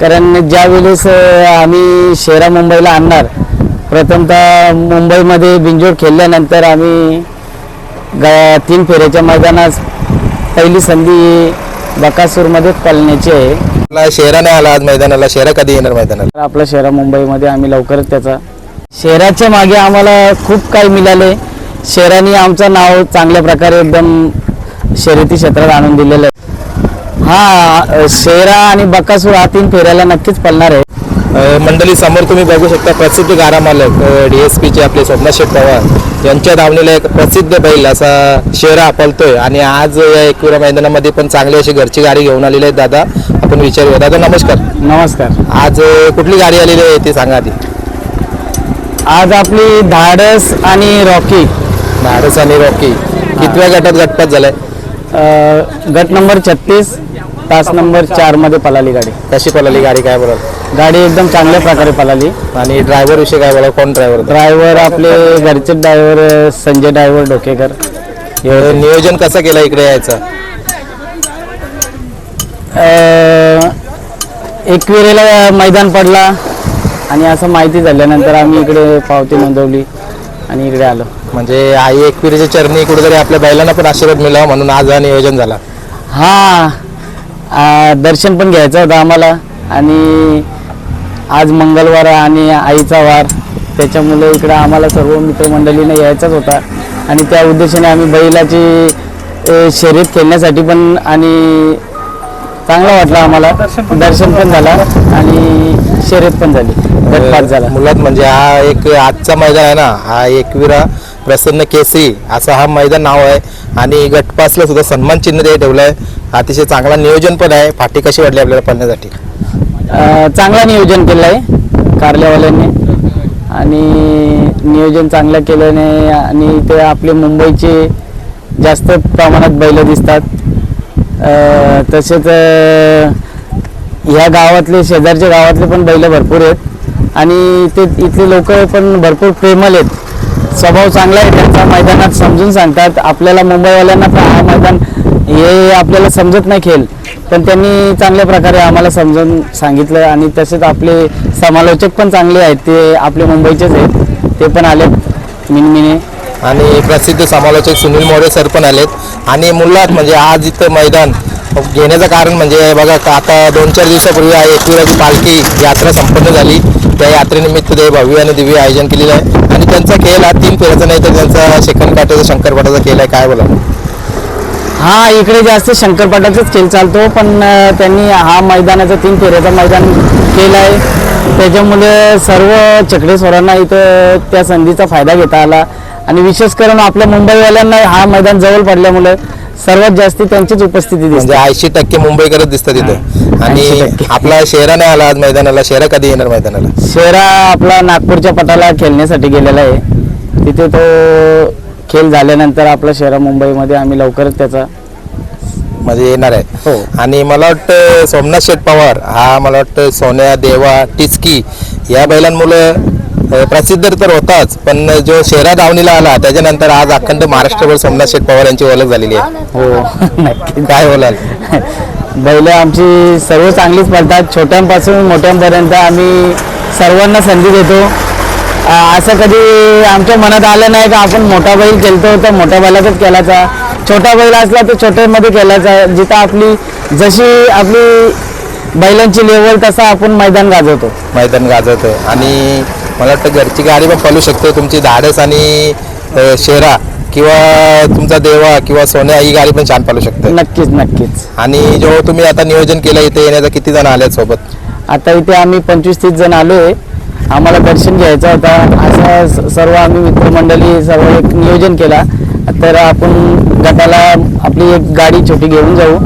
कारण ज्या वेळेस आम्ही शेरा मुंबईला आणणार प्रथमतः मुंबईमध्ये बिंजोड खेळल्यानंतर आम्ही गा तीन फेऱ्याच्या मैदानात पहिली संधी बकासूरमध्येच पालण्याची आहे. आपला शेरा नाही आला आज मैदानाला शेरा कधी येणार मैदानाला? तर आपला शहरा मुंबईमध्ये आम्ही लवकरच त्याचा शहराच्या मागे आम्हाला खूप काही मिळाले. शहराने आमचं नाव चांगल्या प्रकारे एकदम शर्यती क्षेत्रात आणून दिलेलं आहे. हा शेरा आणि बकासूर हा तीन फेऱ्याला नक्कीच पळणार आहे. मंडळी समोर तुम्ही बघू शकता प्रसिद्ध गारा मालक डीएसपीचे आपले स्वप्ना शेठ पवार. यांच्या धावणीला एक प्रसिद्ध बैल असा शेरा पळतोय. आणि आज या एकविरा मैदानामध्ये पण चांगली अशी घरची गाडी घेऊन आलेली आहे दादा. आपण विचारूया. दादा नमस्कार. नमस्कार. आज कुठली गाडी आलेली आहे ते सांगा आधी. आज आपली धाडस आणि रॉकी. भारत आणि रॉकी. कितव्या गटात गटपात झालाय? गट नंबर छत्तीस. तास नंबर चारमध्ये पळाली गाडी. कशी पळाली गाडी? काय बोलाल? गाडी एकदम चांगल्या प्रकारे पळाली आणि ड्रायव्हर विषयी काय बोला कोण ड्रायव्हर ड्रायव्हर आपले घरचे ड्रायव्हर संजय ड्रायव्हर डोकेकर. हे नियोजन कसं केलं इकडे यायचं? एकविरेला मैदान पडला आणि असं माहिती झाल्यानंतर आम्ही इकडे पावती नोंदवली आणि इकडे आलो. म्हणजे आई एकविरीच्या चरणी कुठेतरी आपल्या बैलांना पण आशीर्वाद मिळावा म्हणून आज हा नियोजन झाला. हा दर्शन पण घ्यायचं होतं आम्हाला. आणि आज मंगळवार आणि आईचा वार. त्याच्यामुळे इकडं आम्हाला सर्व मित्रमंडळीने यायचाच होता. आणि त्या उद्देशाने आम्ही बैलाची शर्यत खेळण्यासाठी पण आणि चांगला वाटला आम्हाला. दर्शन पण झाला आणि शर्यत पण झाली. गटपात झाला. मुलात म्हणजे हा एक आजचा मैदान आहे ना. हा एकविरा प्रसन्न केसरी असं हा मैदान नाव आहे. आणि गटपासला सुद्धा सन्मान चिन्ह ते ठेवलं आहे. अतिशय चांगला नियोजन पण आहे. फाटी कशी वाटली आपल्याला पडण्यासाठी चांगला नियोजन केलं आहे कारल्यावाल्यांनी. आणि नियोजन चांगलं केल्याने आणि ते आपले मुंबईचे जास्त प्रमाणात बैल दिसतात. तसेच ह्या गावातले शेजारच्या गावातले पण बैल भरपूर आहेत. आणि ते इथले लोक पण भरपूर प्रेमल आहेत. स्वभाव चांगला आहे त्यांचा मैदानात समजून सांगतात. आपल्याला मुंबईवाल्यांना पण हा मैदान हे आपल्याला समजत नाही खेळ. पण त्यांनी चांगल्या प्रकारे आम्हाला समजून सांगितलं आणि तसेच आपले समालोचक पण चांगले आहेत. ते आपले मुंबईचेच आहेत. ते पण आलेत मिनमिने आणि प्रसिद्ध समालोचक सुनील मोरे सर पण आलेत. आणि मुलात म्हणजे आज इथं मैदान घेण्याचं कारण म्हणजे बघा आता दोन चार दिवसापूर्वी आहे एकविराची पालखी यात्रा संपन्न झाली. त्या यात्रेनिमित्त ते भव्य आणि दिव्य आयोजन केलेलं आहे. त्यांचा खेळ हा तीन फेऱ्याचा नाही तर त्यांचा शेखन काट्याचा शंकरपाटाचा खेळ आहे काय बोला हा इकडे जास्त शंकरपाटाचाच खेळ चालतो पण त्यांनी हा मैदानाचा तीन फेऱ्याचा मैदान केला आहे. त्याच्यामुळे सर्व चकडेश्वरांना इथं त्या संधीचा फायदा घेता आला. आणि विशेष करून आपल्या मुंबईवाल्यांना हा मैदान जवळ पडल्यामुळे सर्वात जास्त त्यांचीच उपस्थिती म्हणजे दिसते. ऐंशी टक्के मुंबईकरच दिसतात तिथं. 80 आणि. आपला शेरा नाही आला आज मैदानाला शेरा कधी येणार मैदानाला? शेरा आपला नागपूरच्या पटाला खेळण्यासाठी गेलेला आहे. तिथे तो खेळ झाल्यानंतर आपला शेरा मुंबईमध्ये आम्ही लवकरच त्याचा म्हणजे येणार आहे. हो. आणि मला वाटतं सोमनाथ शेठ पवार हा मला वाटतं सोन्या देवा टिचकी या बैलांमुळे प्रसिद्ध तर होताच पण जो शेरा दावणीला आला त्याच्यानंतर आज अखंड महाराष्ट्रभर सोमनाथ शेठ पवार यांची ओळख झालेली आहे. हो. नक्की काय बोलाल? बैल आमची सर्व चांगलीच पडतात छोट्यांपासून मोठ्यांपर्यंत आम्ही सर्वांना संधी देतो. असं कधी आमच्या मनात आलं नाही का आपण मोठा बैल खेळतो तर मोठ्या बैलाचाच केलाचा. छोटा बैल असला तर छोट्यामध्ये केलाचा. जिथं आपली जशी आपली बैलांची लेवल तसा आपण मैदान गाजवतो? मैदान गाजवतं. आणि मला वाटतं घरची गाडी पण पळू शकते. तुमची धाडस आणि अ, शेरा किंवा तुमचा देवा किंवा सोन्या ही गाडी पण छान पळू शकते. नक्कीच नक्कीच. आणि जो तुम्ही आता नियोजन केलं इथे येण्याचा किती जण आले सोबत? आता इथे आम्ही पंचवीस तीस जण आलो आहे. आम्हाला दर्शन घ्यायचं होता. असं स- सर्व आम्ही मित्रमंडळी सर्व एक नियोजन केला. तर आपण गटाला आपली एक गाडी छोटी घेऊन जाऊ.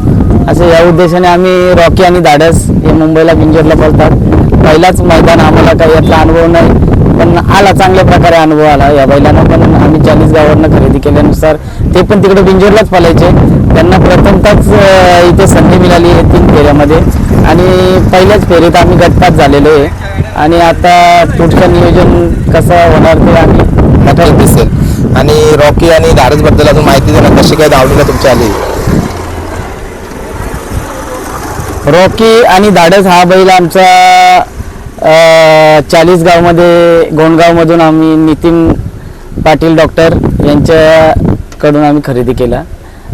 असं या उद्देशाने आम्ही रॉकी आणि धाडस हे मुंबईला बिंजरला बोलतात. पहिलाच मैदान आम्हाला काही यातला अनुभव नाही पण आला चांगल्या प्रकारे अनुभव आला या बैलांना. पण आम्ही चाळीस गावांना खरेदी केल्यानुसार ते पण तिकडे बिंजोरलाच पालायचे त्यांना प्रथमतच इथे संधी मिळाली आहे तीन फेऱ्यामध्ये. आणि पहिल्याच फेरीत आम्ही गटपात झालेलो आहे. आणि आता पुढचं नियोजन कसं होणार ते आम्ही दिसेल आणि रॉकी आणि धाडस अजून माहिती देणार कशी काय धावणीला तुमची आली? रॉकी आणि धाडस हा बैल आमचा चाळीस गावमध्ये गोंडगावमधून आम्ही नितीन पाटील डॉक्टर यांच्याकडून आम्ही खरेदी केला.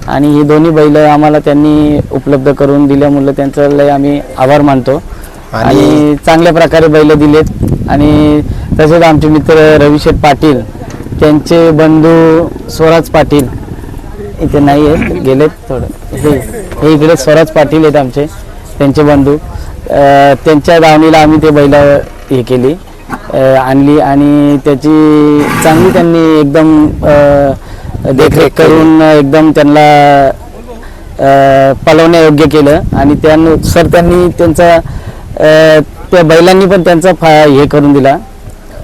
आणि ही दोन्ही बैल आम्हाला त्यांनी उपलब्ध करून दिल्यामुळे त्यांचं लय आम्ही आभार मानतो. आणि- चांगल्या प्रकारे बैल दिलेत. आणि तसेच आमचे मित्र रविशेठ पाटील त्यांचे बंधू स्वराज पाटील इथे नाही आहेत गेलेत थोडं. हे हे इकडे स्वराज पाटील आहेत आमचे. त्यांचे बंधू. त्यांच्या दावणीला आम्ही ते बैल हे केली. आणली आणि त्याची चांगली त्यांनी एकदम देखरेख करून एकदम त्यांना पलवण्यायोग्य केलं. आणि त्यानुसार त्यांनी त्यांचा त्या बैलांनी पण त्यांचा फा हे करून दिला.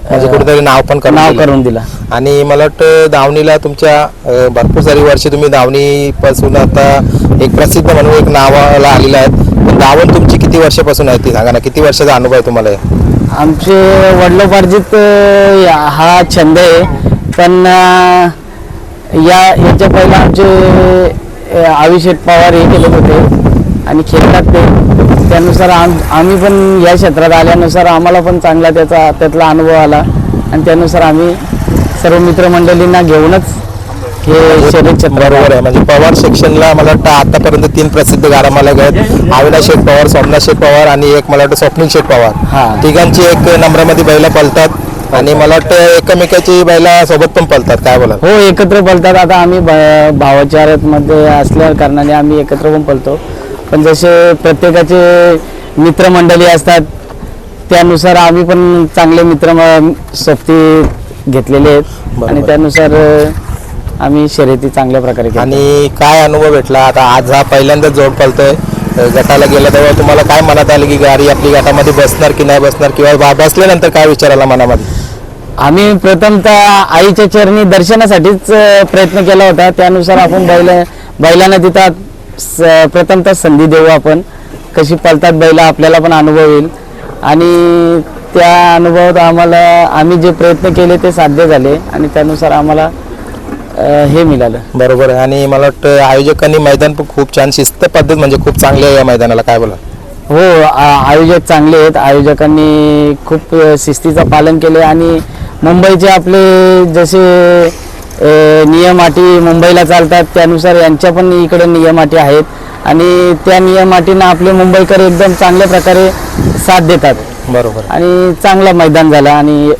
म्हणजे कुठेतरी नाव पण नाव. करून दिला. आणि मला वाटतं धावणीला तुमच्या अ, भरपूर सारी वर्ष तुम्ही धावणीपासून आता एक प्रसिद्ध म्हणून एक नावाला आलेला आहेत. पण धावण तुमची किती वर्षापासून आहे ती सांगा ना. किती वर्षाचा अनुभव आहे तुम्हाला आमचे वडिलोपार्जित अं, या- हा छंद आहे. पण अं, या याच्या पहिला आमचे अं, अभिषेक पवार हे केले होते. आणि खेळतात ते. त्यानुसार आम आम्ही पण या क्षेत्रात आल्यानुसार आम्हाला पण चांगला त्याचा त्यातला अनुभव आला. आणि त्यानुसार आम्ही सर्व मित्रमंडळींना घेऊनच हे शर्यत क्षेत्र बरोबर आहे. म्हणजे पवार सेक्शनला मला वाटतं आतापर्यंत तीन प्रसिद्ध गाडा मला आहेत. अविनाश शेठ पवार सोमनाथ शेठ पवार आणि एक मला वाटतं स्वप्नील शेठ हा. पवार तिघांची एक नंबरामध्ये बैला पळतात आणि मला वाटतं एकमेकाची बैला सोबत पण पळतात काय बोला हो एकत्र पळतात आता आम्ही भावाच्या मध्ये असल्या कारणाने आम्ही एकत्र पण पळतो पण जसे प्रत्येकाचे मित्रमंडळी असतात त्यानुसार आम्ही पण चांगले मित्र म- सोबती घेतलेले आहेत. आणि त्यानुसार आम्ही शर्यती चांगल्या प्रकारे. आणि काय अनुभव भेटला? आता आज हा पहिल्यांदा जोड पळतोय. अ, गटाला गेला तेव्हा तुम्हाला काय मनात आलं की गाडी आपली गटामध्ये बसणार की नाही बसणार? किंवा बा- बसल्यानंतर काय विचार आला मनामध्ये? आम्ही प्रथमतः आईच्या चरणी दर्शनासाठीच अ, प्रयत्न केला होता. त्यानुसार आपण बैल बैलांना तिथं प्रथमतः संधी देऊ आपण. कशी पळतात बैल आपल्याला पण अनुभव येईल. आणि त्या अनुभवात आम्हाला आम्ही जे प्रयत्न केले ते साध्य झाले. आणि त्यानुसार आम्हाला हे मिळालं. बरोबर आहे. आणि मला वाटतं आयोजकांनी मैदान पण खूप छान शिस्त पद्धत म्हणजे खूप चांगली आहे या मैदानाला. काय बोला हो आ- आयोजक चांगले आहेत. आयोजकांनी खूप शिस्तीचं पालन केले आणि मुंबईचे आपले जसे नियम अटी मुंबईला चालतात. त्यानुसार यांच्या पण इकडे नियम अटी आहेत. आणि त्या नियम अटींना आपले मुंबईकर एकदम चांगल्या प्रकारे साथ देतात. बरोबर. आणि चांगला मैदान झाला आणि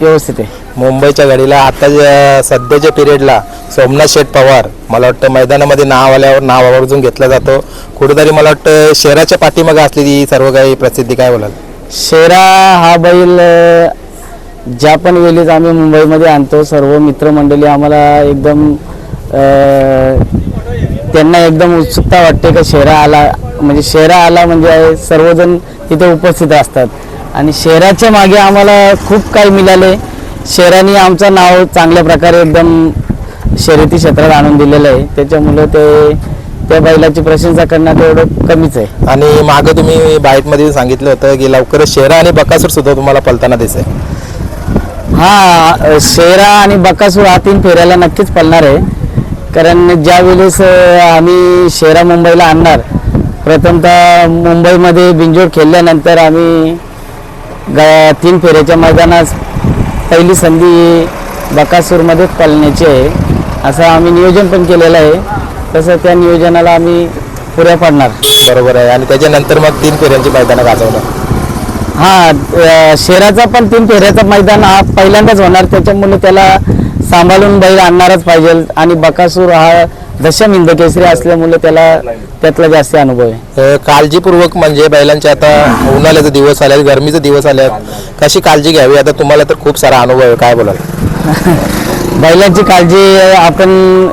व्यवस्थित आहे. मुंबईच्या गाडीला आता ज्या सध्याच्या पिरियडला सोमनाथ शेठ पवार मला वाटतं मैदानामध्ये नाव आल्यावर नाव आवर्जून घेतला जातो. कुठेतरी मला वाटतं शहराच्या पाठीमागे असलेली ही सर्व काही प्रसिद्धी काय बोलाल? शेरा हा बैल अ, ज्या पण वेळेस आम्ही मुंबईमध्ये आणतो सर्व मित्रमंडळी आम्हाला एकदम त्यांना एकदम उत्सुकता वाटते का शेरा आला म्हणजे शेरा आला म्हणजे सर्वजण तिथे उपस्थित असतात. आणि शेराच्या मागे आम्हाला खूप काही मिळाले. शेराने आमचं नाव चांगल्या प्रकारे एकदम शर्यती क्षेत्रात आणून दिलेलं आहे. त्याच्यामुळे ते त्या बैलाची प्रशंसा करणं एवढं कमीच आहे. आणि मागं तुम्ही बाईटमध्ये सांगितलं होतं की लवकरच शेरा आणि बकासूर सुद्धा तुम्हाला पलताना दिसेल. हा शेरा आणि बकासूर हा तीन फेऱ्याला नक्कीच पळणार आहे. कारण ज्या वेळेस आम्ही शेरा मुंबईला आणणार प्रथमतः मुंबईमध्ये बिंजोड खेळल्यानंतर आम्ही ग तीन फेऱ्याच्या मैदानात पहिली संधी बकासूरमध्ये पळण्याची आहे. असं आम्ही नियोजन पण केलेलं आहे. तसं त्या नियोजनाला आम्ही पुऱ्या पाडणार. बरोबर आहे. आणि त्याच्यानंतर मग तीन फेऱ्यांची मैदानं गाजवणार. हा शेराचा पण तीन फेऱ्याचा मैदान हा पहिल्यांदाच होणार. त्याच्यामुळे त्याला सांभाळून बैल आणणारच पाहिजे. आणि बकासूर हा दशम हिंद केसरी असल्यामुळे त्याला त्यातला जास्त अनुभव आहे. काळजीपूर्वक म्हणजे बैलांचे आता उन्हाळ्याचे दिवस आले गरमीचे दिवस आले कशी काळजी घ्यावी? आता तुम्हाला तर खूप सारा अनुभव आहे. काय बोलाल? बैलांची काळजी आपण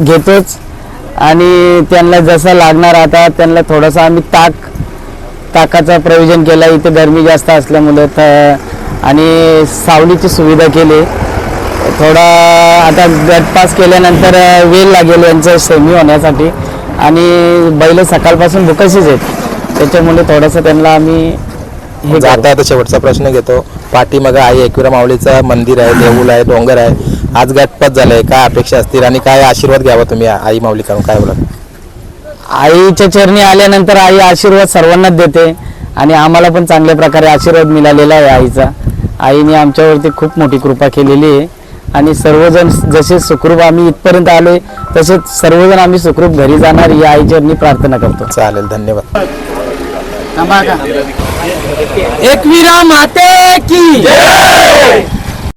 घेतोच. आणि त्यांना जसं लागणार आता त्यांना थोडंसं आम्ही ताक ताकाचं प्रयोजन केलं इथे गरमी जास्त असल्यामुळे आणि सावलीची सुविधा केली. थोडा आता गट पास केल्यानंतर वेळ लागेल यांचं सेमी होण्यासाठी. आणि बैल सकाळपासून भुकशीच आहेत. त्याच्यामुळे थोडंसं त्यांना आम्ही हे. जाता आता शेवटचा प्रश्न घेतो. पाठीमागं आई एकविरा माऊलीचं मंदिर आहे देऊळ आहे डोंगर आहे. आज गटपात झालंय. काय अपेक्षा असतील आणि काय आशीर्वाद घ्यावा तुम्ही आई माऊलीकडून काय बोला आईच्या चरणी आल्यानंतर आई आशीर्वाद सर्वांनाच देते आणि आम्हाला पण चांगल्या प्रकारे आशीर्वाद मिळालेला आहे आईचा. आईने आमच्यावरती खूप मोठी कृपा केलेली आहे. आणि सर्वजण जसे सुखरूप आम्ही इथपर्यंत आलोय तसेच सर्वजण आम्ही सुखरूप घरी जाणार ही आई चरणी प्रार्थना करतो. चालेल धन्यवाद. एकविरा माते की